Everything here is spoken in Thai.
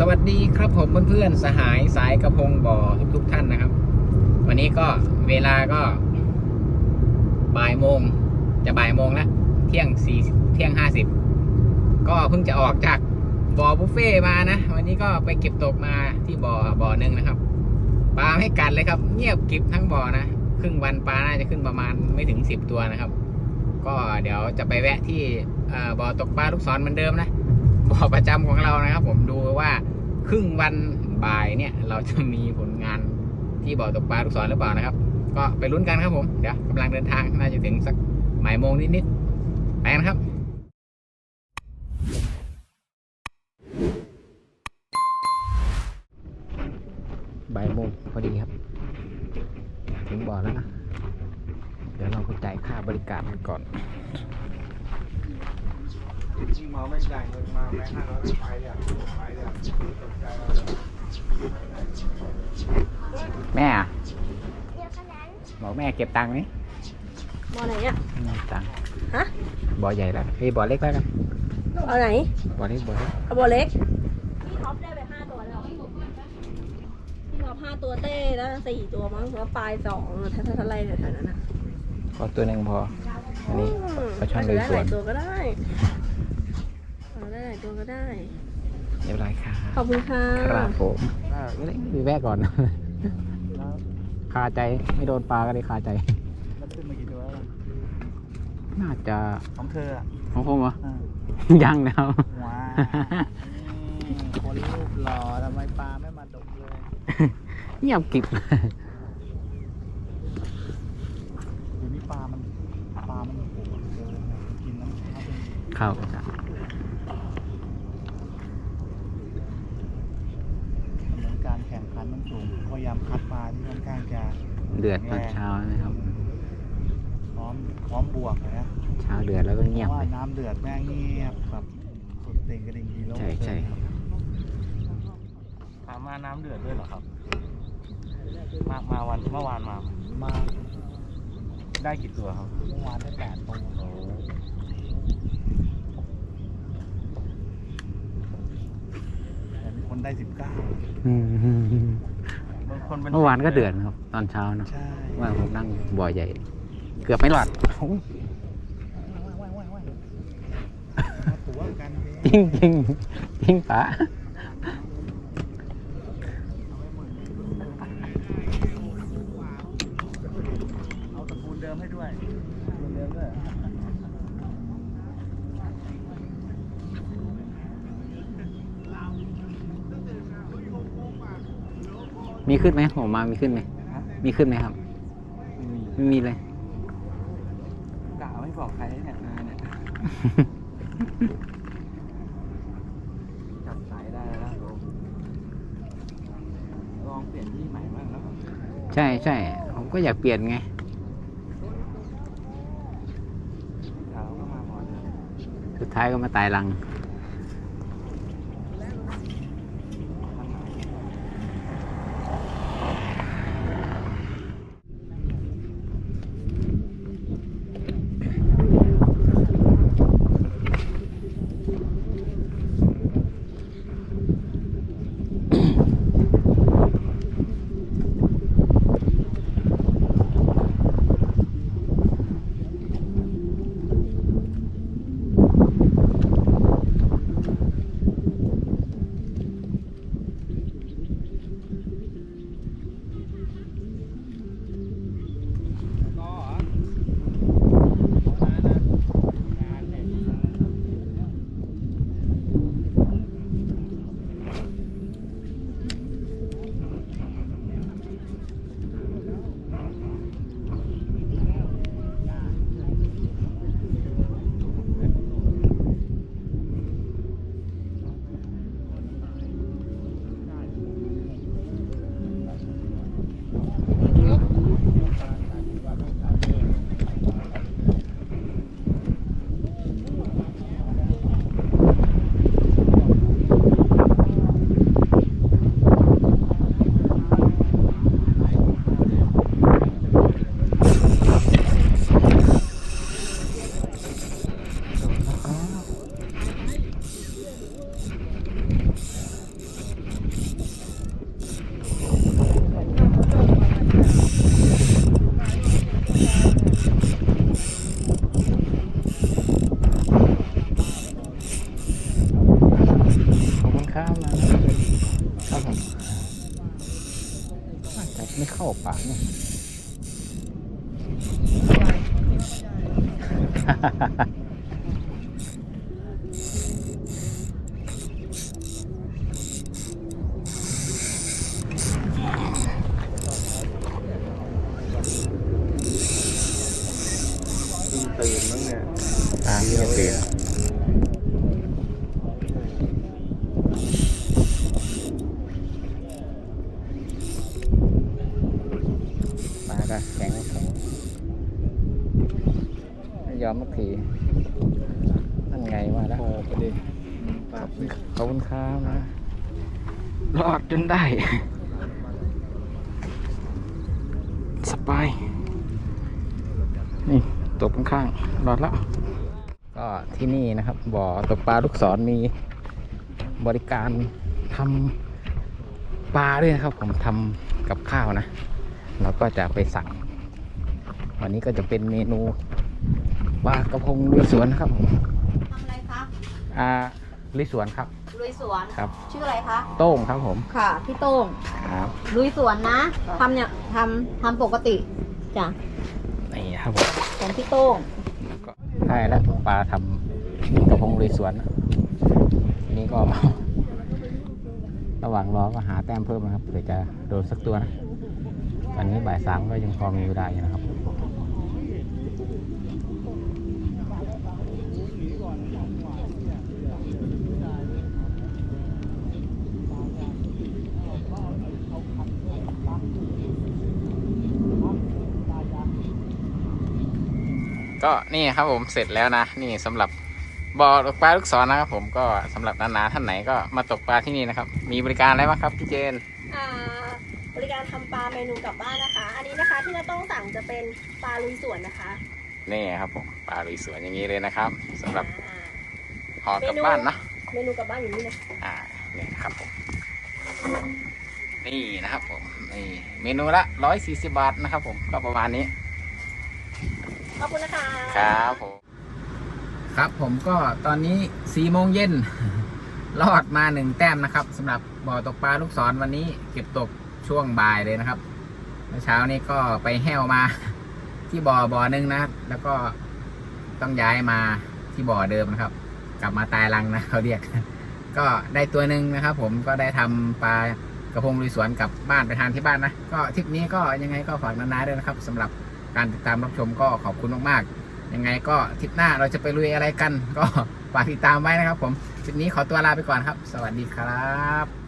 สวัสดีครับผมเพื่อนๆสหายสายกระพงบ่อทุกๆท่านนะครับ วันนี้ก็เวลาก็บ่ายโมงจะบ่ายโมงแล้วเที่ยงสี่เที่ยงห้าสิบก็เพิ่งจะออกจากบ่อบุฟเฟ่มานะวันนี้ก็ไปเก็บตกมาที่บ่อบ่อหนึ่งนะครับปลาไม่กัดเลยครับ เงียบกิบทั้งบ่อนะครึ่งวันปลาน่าจะขึ้นประมาณไม่ถึงสิบตัวนะครับ ก็เดี๋ยวจะไปแวะที่บ่อตกปลาลูกศรเหมือนเดิมนะบ่อประจำของเรานะครับ ผม ครึ่งวันบ่ายเนี่ย เราจะมีผลงานที่บ่อตกปลาลูกศรหรือเปล่านะครับ ก็ไปลุ้นกันครับผมเดี๋ยวกำลังเดินทางน่าจะถึงสักบ่ายโมงนิดๆไปกันครับบ่ายโมงพอดีครับ ถึงบ่อแล้วนะ เดี๋ยวเราก็จ่ายค่าบริการกันก่อน จริงเมาไม่จ่ายเงินมาแม่ห้าร้อยไปเนี่ยไปเนี่ยตกใจเราเลยแม่อะบอกแม่เก็บตังค์นี่บอไหนอะ ไม่มีตังค์ฮะ บ่อใหญ่แล้วเฮ้ยบ่อเล็กแล้วกันเอาไหนบ่อเล็กบ่อเล็กเอาบอเล็ก พี่ท็อปได้ไปห้าตัวแล้ว พี่ท็อปห้าตัวเต้แล้วสี่ตัวมั้งแล้วปลายสองถ้าถ้าอะไรแถวๆนั้นอะก็ตัวหนึ่งพอ อันนี้ปลาช่อนลุยสวนได้หลายตัวก็ได้เอาได้หลาย ตัวก็ได้ เรียบร้อยค่ะขอบคุณค่ะครับผมก็ไม่ได้มีแวะก่อนแล้วคาใจไม่โดนปลาก็เลยคาใจ แล้วขึ้นมากี่ตัวแล้วน่าจะของเธออะของผมเหรออ่ายังนะครับว้าคนรูปหล่อทำไมปลาไม่มาดกเลยเงียบกริบเดี๋ยวนี้ปลามันปลามันโอ้โหเยอะนะกินน้ำข้าวเป็นเข้าเหมือนการแข่งขันมันสูงพ ยายามคัดปลาที่ค่อนข้างจะเดือดตอนเช้านะครับพร้อมพร้อมบวกเลยนะเช้าเดือดแล้วก็เงียบพราะเลว่ายน้ำเดือดแม่งเงียบแบบสุดเต่งกระดิ่งดีโลใช่ใช่ครับถามมาน้ำเดือดด้วยเหรอครับ มามาวันเมื่อวานมา มาได้กี่ตัวครับเมื่อวานได้แปดตัวแต่มีคนได้สิบเก้าอืมบาง คนเป็นเมื่อวานก็เดือดนะครับ ตอนเช้าเนาะใช่ว่าผมนั่งบ่อใหญ่ เกือบไม่หลัดว้ายว้ายว้ายว้ายมาตัวกันเจริงจริงจริงปะเอาตระกูลเดิมให้ด้วยตระกูลเดิมด้วย มีขึ้นไหมผมมามีขึ้นไหมฮะมีขึ้นไหมครับ ไม่มีเลยกะไม่บอกใครเนี่ยมาเนี่ยจับสายได้แล้วลองเปลี่ยนที่ใหม่บ้างแล้วใช่ใช่ผมก็อยากเปลี่ยนไงเราก็มาหมดสุดท้ายก็มาตายรัง ไม่เข้าปากเนี่ยฮ่าฮ่าฮ่านมั้งเนี่ย ตามที่จะตื่น ปลาก็แข็งแข็งไม่ยอมสักทีนั่นไงมาแล้วโอ้ไปดิขอบคุณขอบคุณครับนะรอดจนได้ สบาย นี่ตกข้างๆรอดแล้ว ก็ที่นี่นะครับ บ่อตกปลาลูกศรมีบริการทำปลาด้วยนะครับ ผมทำกับข้าวนะ เราก็จะไปสั่ง วันนี้ก็จะเป็นเมนูปลากระพงลุยสวนนะครับผมทำอะไรคะอ่าลุยสวนครับลุยสวนครับ ชื่ออะไรคะโต้งครับผมค่ะพี่โต้งครับลุยสวนนะทำเนี่ยทำทำปกติจ้ะนี่ครับผมของพี่โต้งก็ได้แล้วปลาทำกระพงลุยสวนนะนี่ก็ ระหว่างรอก็หาแต้มเพิ่มนะครับเผื่อจะโดนสักตัวนะ ตอนนี้บ่ายสามก็ยังพอมีอยู่ได้อยู่นะครับก็นี่ครับผมเสร็จแล้วนะ นี่สำหรับบ่อตกปลาลูกศรนะครับผมก็สำหรับนานาท่านไหนก็มาตกปลาที่นี่นะครับ มีบริการอะไรบ้างครับพี่เจนอ่า บริการทำปลาเมนูกลับบ้านนะคะ อันนี้นะคะที่เราต้องสั่งจะเป็นปลาลุยสวนนะคะนี่ครับผมปลาลุยสวนอย่างนี้เลยนะครับสำหรับอ่าห่อกลับบ้านนะเมนูกลับบ้านอยู่นี่นะอ่านี่นะครับผมนี่นะครับผมนี่เมนูละร้อยสี่สิบาทนะครับ ผมก็ประมาณนี้ขอบคุณนะคะครับผมครับผมก็ตอนนี้สี่โมงเย็นรอดมาหนึ่งแต้มนะครับสำหรับบ่อตกปลาลูกศรวันนี้เก็บตก ช่วงบ่ายเลยนะครับเมื่อเช้านี้ก็ไปแห้วมา ที่บ่อบ่อหนึ่งนะครับ แล้วก็ต้องย้ายมาที่บ่อเดิมนะครับ กลับมาตายรังนะเขาเรียก ก็ได้ตัวหนึ่งนะครับ ผมก็ได้ทำปลากระพงลุยสวนกลับบ้านไปทานที่บ้านนะก็ทริปนี้ก็ยังไงก็ฝากนานาด้วยนะครับสำหรับการติดตามรับชมก็ขอบคุณมากๆยังไงก็ทริปหน้าเราจะไปลุยอะไรกัน ก็ฝากติดตามไว้นะครับ ผมทริปนี้ขอตัวลาไปก่อนครับ สวัสดีครับ